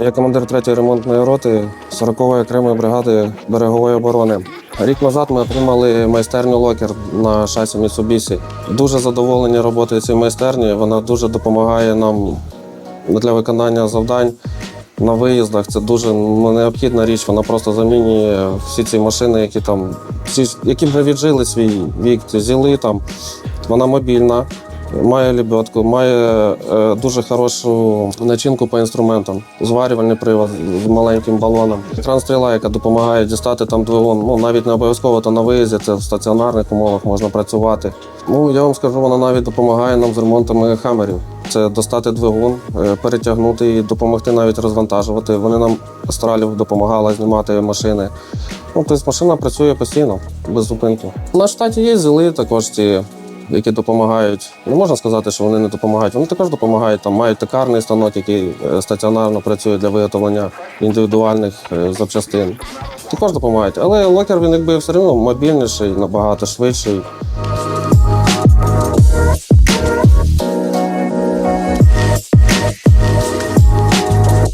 Я командир 3-ї ремонтної роти 40-ї окремої бригади берегової оборони. Рік назад ми отримали майстерню локер на шасі Mitsubishi. Дуже задоволені роботою цієї майстерні. Вона дуже допомагає нам для виконання завдань на виїздах. Це дуже ну, необхідна річ. Вона просто замінює всі ці машини, які там всі, які вже віджили свій вік, зіли там. Вона мобільна. Має лебедку, має е, дуже хорошу начинку по інструментам, зварювальний привод з маленьким балоном. Трансстріла, яка допомагає дістати там двигун. Ну навіть не обов'язково то на виїзді, це в стаціонарних умовах можна працювати. Ну я вам скажу, вона навіть допомагає нам з ремонтами хамерів. Це достати двигун, е, перетягнути і допомогти навіть розвантажувати. Вони нам астралів допомагали знімати машини. Ну, тобто машина працює постійно, без зупинки. На штаті є зіли також ці які допомагають. Не можна сказати, що вони не допомагають. Вони також допомагають. Там мають текарний станок, який е, стаціонарно працює для виготовлення індивідуальних е, запчастин. Також допомагають. Але локер він якби все одно мобільніший, набагато швидший.